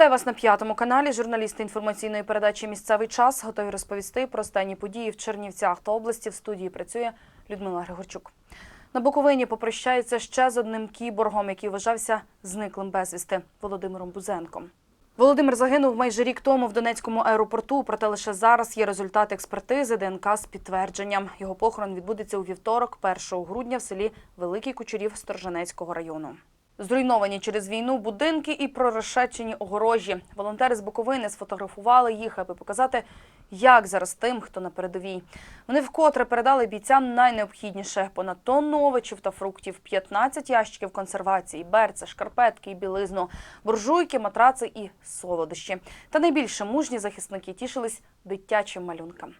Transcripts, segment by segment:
Вітаю вас на п'ятому каналі. Журналісти інформаційної передачі Місцевий час готові розповісти про останні події в Чернівцях та області. В студії працює Людмила Григорчук. На Буковині попрощаються ще з одним кіборгом, який вважався зниклим безвісти Володимиром Бузенком. Володимир загинув майже рік тому в Донецькому аеропорту, проте лише зараз є результат експертизи ДНК з підтвердженням. Його похорон відбудеться у вівторок, 1 грудня, в селі Великий Кучурів Сторженецького району. Зруйновані через війну будинки і прорешечені огорожі. Волонтери з Буковини сфотографували їх, аби показати, як зараз тим, хто на передовій. Вони вкотре передали бійцям найнеобхідніше: понад тонну овочів та фруктів, 15 ящиків консервації, берце, шкарпетки і білизну, буржуйки, матраци і солодощі. Та найбільше мужні захисники тішились дитячим малюнкам.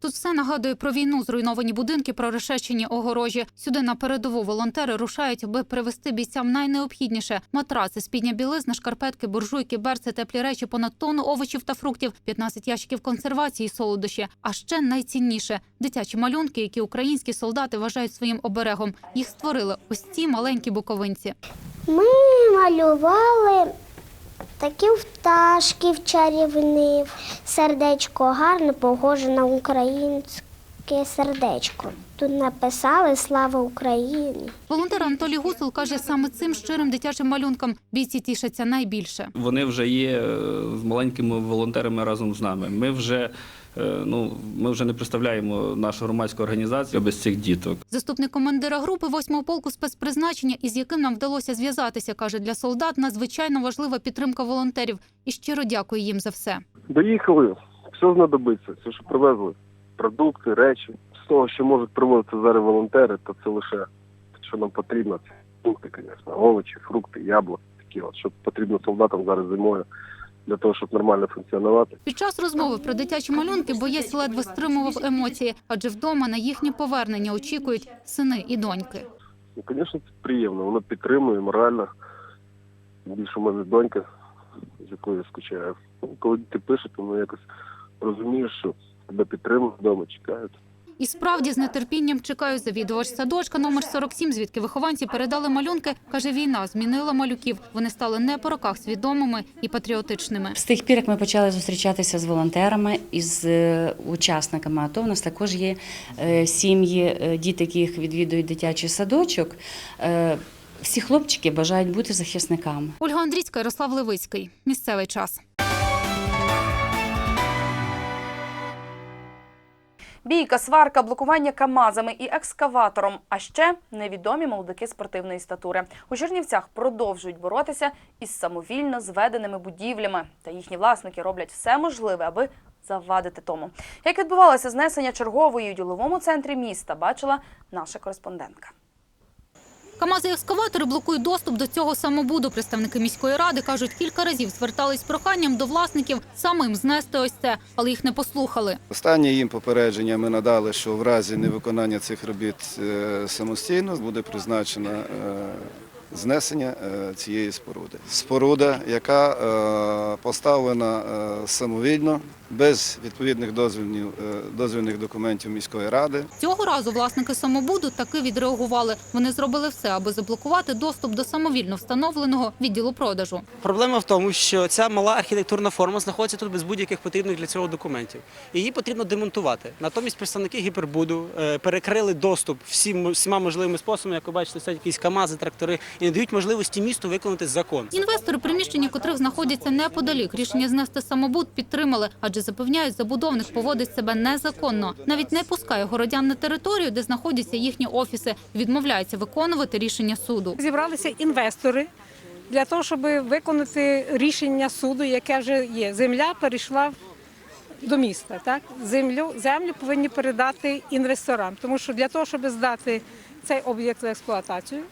Тут все нагадує про війну, зруйновані будинки, прорешечені огорожі. Сюди на передову волонтери рушають, аби привезти бійцям найнеобхідніше: матраци, спідня білизна, шкарпетки, буржуйки, берці, теплі речі, понад тонну овочів та фруктів, 15 ящиків консервації, солодощі. А ще найцінніше дитячі малюнки, які українські солдати вважають своїм оберегом. Їх створили ось ці маленькі буковинці. Ми малювали такі пташків чарівнив. сердечко гарне, похоже на українське сердечко. Тут написали Слава Україні. Волонтер Анатолій Гусел каже, саме цим щирим дитячим малюнкам бійці тішаться найбільше. Вони вже є е, з маленькими волонтерами разом з нами. Ми вже ну ми вже не представляємо нашу громадську організацію без цих діток. Заступник командира групи 8-го полку спецпризначення, із яким нам вдалося зв'язатися, каже, для солдат надзвичайно важлива підтримка волонтерів і щиро дякую їм за все. Доїхали, все знадобиться, все, що привезли. Продукти, речі. З того, що можуть привозити зараз волонтери, то це лише що нам потрібно. Це фрукти, звісно, овочі, фрукти, яблук, такі от, що потрібно солдатам зараз зимою для того, щоб нормально функціонувати. Під час розмови про дитячі малюнки боєць ледве стримував емоції, адже вдома на їхнє повернення очікують сини і доньки. Ну, звісно, це приємно, воно підтримує морально. Більше у мене донька, з якою я скучаю. Ну, коли ти пишеш, то ну, якось розумієш, що тебе підтримують вдома, чекають. І справді з нетерпінням чекаю завідувач садочка номер 47, звідки вихованці передали малюнки. Каже, війна змінила малюків. Вони стали не по роках свідомими і патріотичними. З тих пір, як ми почали зустрічатися з волонтерами і з е, учасниками АТО, у нас також є е, сім'ї, е, діти, яких відвідують дитячий садочок. Всі хлопчики бажають бути захисниками. Ольга Андрійська, Ярослав Левицький. Місцевий час. Бійка, сварка, блокування камазами і екскаватором, а ще невідомі молодики спортивної статури. У Чернівцях продовжують боротися із самовільно зведеними будівлями, та їхні власники роблять все можливе, аби завадити тому. Як відбувалося знесення чергової у діловому центрі міста, бачила наша кореспондентка. Камази екскаватори блокують доступ до цього самобуду. Представники міської ради кажуть, кілька разів звертались проханням до власників самим знести ось це, але їх не послухали. Останнє їм попередження ми надали, що в разі невиконання цих робіт е, самостійно буде призначено е, знесення е, цієї споруди. Споруда, яка поставлена самовільно, без відповідних дозвільних, е, дозвільних документів міської ради. Цього разу власники самобуду таки відреагували. Вони зробили все, аби заблокувати доступ до самовільно встановленого відділу продажу. Проблема в тому, що ця мала архітектурна форма знаходиться тут без будь-яких потрібних для цього документів. Її потрібно демонтувати. Натомість представники гіпербуду е, перекрили доступ всім всіма можливими способами. Як ви бачите, стоять якісь камази, трактори і не дають можливості місту виконати закон. Інвестори, приміщення котрих знаходяться неподалік, рішення знести самобуд підтримали, адже запевняють, забудовник поводить себе незаконно. Навіть не пускає городян на територію, де знаходяться їхні офіси. Відмовляється виконувати рішення суду. Зібралися інвестори для того, щоб виконати рішення суду, яке вже є. Земля перейшла до міста. Так? Землю, землю повинні передати інвесторам, тому що для того, щоб здати цей об'єкт в експлуатацію,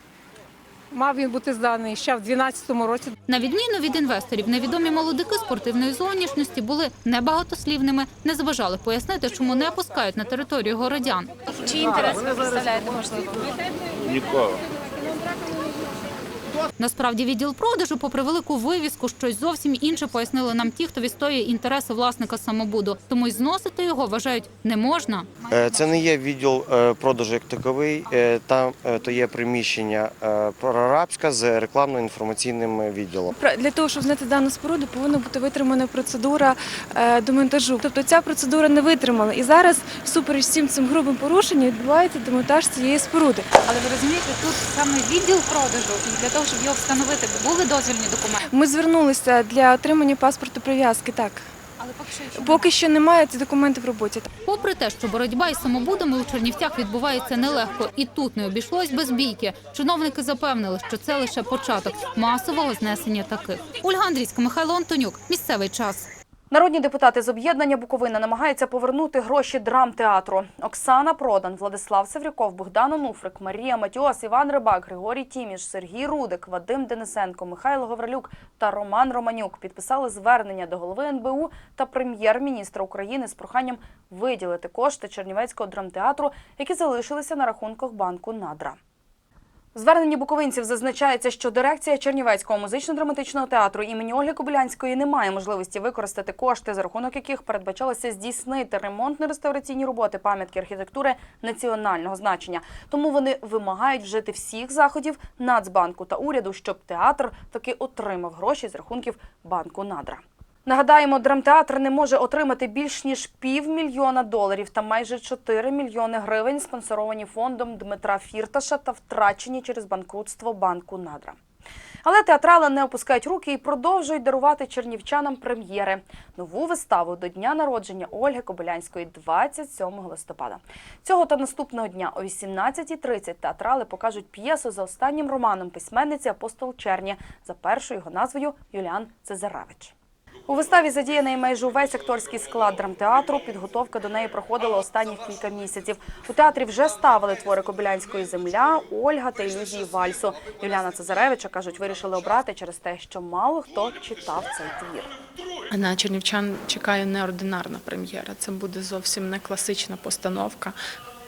мав він бути зданий ще в 2012 році. На відміну від інвесторів, невідомі молодики спортивної зовнішності були небагатослівними, не зважали пояснити, чому не пускають на територію городян. Чи інтерес ви представляєте можливо? Нікого. Насправді відділ продажу, попри велику вивіску, щось зовсім інше пояснили нам ті, хто відстоює інтереси власника самобуду. Тому й зносити його вважають не можна. Е, Це не є відділ е, продажу як таковий. е, Там то є приміщення прорабська з рекламно-інформаційним відділом. Для того, щоб знайти дану споруду, повинна бути витримана процедура демонтажу. Тобто ця процедура не витримала. І зараз, всупереч всім цим грубим порушенням, відбувається демонтаж цієї споруди. Але ви розумієте, тут саме відділ продажу, і для того, щоб його встановити, були дозвільні документи. Ми звернулися для отримання паспорту прив'язки. Так Але поки що поки що немає ці документи в роботі. Попри те, що боротьба із самобудами у Чернівцях відбувається нелегко, і тут не обійшлось без бійки. Чиновники запевнили, що це лише початок масового знесення таких. Ольга Андрійська, Михайло Антонюк. Місцевий час. Народні депутати з об'єднання Буковина намагаються повернути гроші драмтеатру. Оксана Продан, Владислав Севрюков, Богдан Онуфрик, Марія Матіос, Іван Рибак, Григорій Тіміш, Сергій Рудик, Вадим Денисенко, Михайло Гаврилюк та Роман Романюк підписали звернення до голови НБУ та прем'єр-міністра України з проханням виділити кошти Чернівецького драмтеатру, які залишилися на рахунках банку Надра. Зверненні буковинців зазначається, що дирекція Чернівецького музично-драматичного театру імені Ольги Кобилянської не має можливості використати кошти, за рахунок яких передбачалося здійснити ремонтно-реставраційні роботи пам'ятки архітектури національного значення. Тому вони вимагають вжити всіх заходів Нацбанку та уряду, щоб театр таки отримав гроші з рахунків банку Надра. Нагадаємо, драмтеатр не може отримати більш ніж півмільйона доларів та майже 4 мільйони гривень, спонсоровані фондом Дмитра Фірташа та втрачені через банкрутство банку Надра. Але театрали не опускають руки і продовжують дарувати чернівчанам прем'єри. Нову виставу до дня народження Ольги Кобилянської 27 листопада. Цього та наступного дня о 18.30 театрали покажуть п'єсу за останнім романом письменниці Апостол Черні за першою його назвою Юліан Цезаревич. У виставі задіяний майже увесь акторський склад драмтеатру. Підготовка до неї проходила останніх кілька місяців. У театрі вже ставили твори Кобилянської земля, Ольга та ілюзії вальсу. Юліана Цезаревича кажуть, вирішили обрати через те, що мало хто читав цей твір. На чернівчан чекає неординарна прем'єра. Це буде зовсім не класична постановка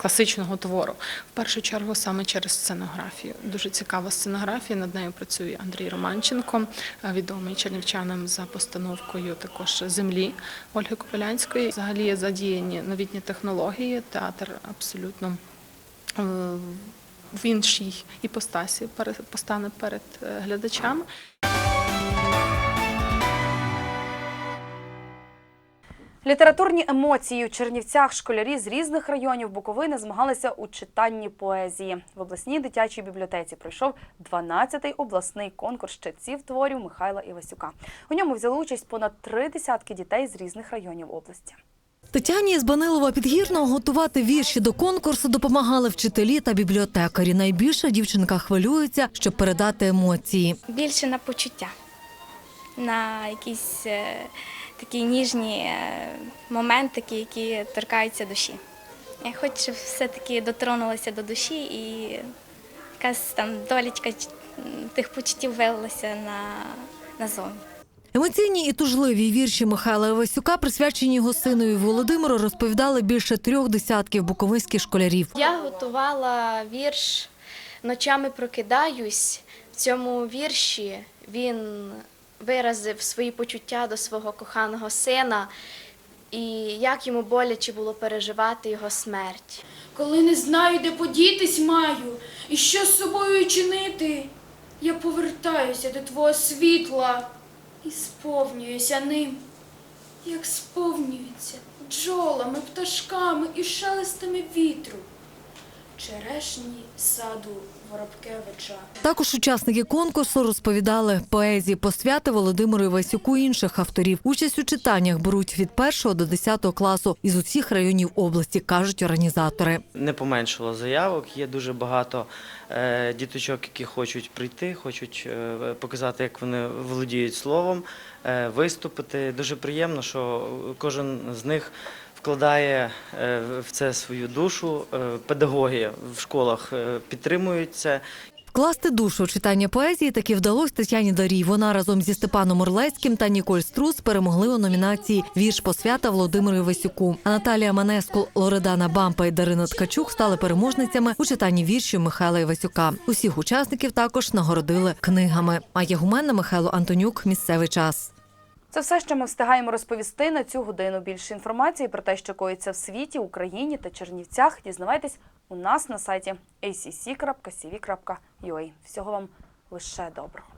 класичного твору. В першу чергу саме через сценографію. Дуже цікава сценографія. Над нею працює Андрій Романченко, е, відомий чернівчанам за постановкою також землі Ольги Копилянської. Взагалі задіяні новітні технології. Театр абсолютно е, в іншій іпостасі постане перед е, глядачами. Літературні емоції у Чернівцях школярі з різних районів Буковини змагалися у читанні поезії. В обласній дитячій бібліотеці пройшов 12-й обласний конкурс читців творів Михайла Івасюка. У ньому взяли участь понад три десятки дітей з різних районів області. Тетяні з Банилова Підгірного готувати вірші до конкурсу допомагали вчителі та бібліотекарі. Найбільше дівчинка хвилюється, щоб передати емоції. Більше на почуття, на якісь е, такі ніжні е, моментики, які торкаються душі. Я хочу, все-таки дотронулася до душі і якась там долічка тих почуттів вилилася на, назовні. Емоційні і тужливі вірші Михайла Івасюка, присвячені його синові Володимиру, розповідали більше трьох десятків буковинських школярів. Я готувала вірш Ночами прокидаюсь. В цьому вірші він виразив свої почуття до свого коханого сина і як йому боляче було переживати його смерть. Коли не знаю, де подітись маю і що з собою чинити, я повертаюся до твого світла і сповнююся ним, як сповнюється бджолами, пташками і шелестами вітру, черешні саду Воробкевича. Також учасники конкурсу розповідали поезії посвяти Володимиру Івасюку і інших авторів. Участь у читаннях беруть від 1 до 10 класу із усіх районів області, кажуть організатори. не поменшало заявок. Є дуже багато е, діточок, які хочуть прийти, хочуть е, показати, як вони володіють словом, е, виступити. Дуже приємно, що кожен з них вкладає е, в це свою душу. Е, Педагоги в школах е, підтримують це. Вкласти душу у читання поезії таки вдалося Тетяні Дарій. Вона разом зі Степаном Орлецьким та Ніколь Струс перемогли у номінації Вірш посвята Володимиру Івасюку. А Наталія Манеску, Лоредана Бампа і Дарина Ткачук стали переможницями у читанні віршів Михайла Івасюка. Усіх учасників також нагородили книгами. А Ягуменна Михайло Антонюк. Місцевий час. Це все, що ми встигаємо розповісти на цю годину. Більше інформації про те, що коїться в світі, Україні та Чернівцях, дізнавайтесь у нас на сайті acc.cv.ua. Всього вам лише доброго.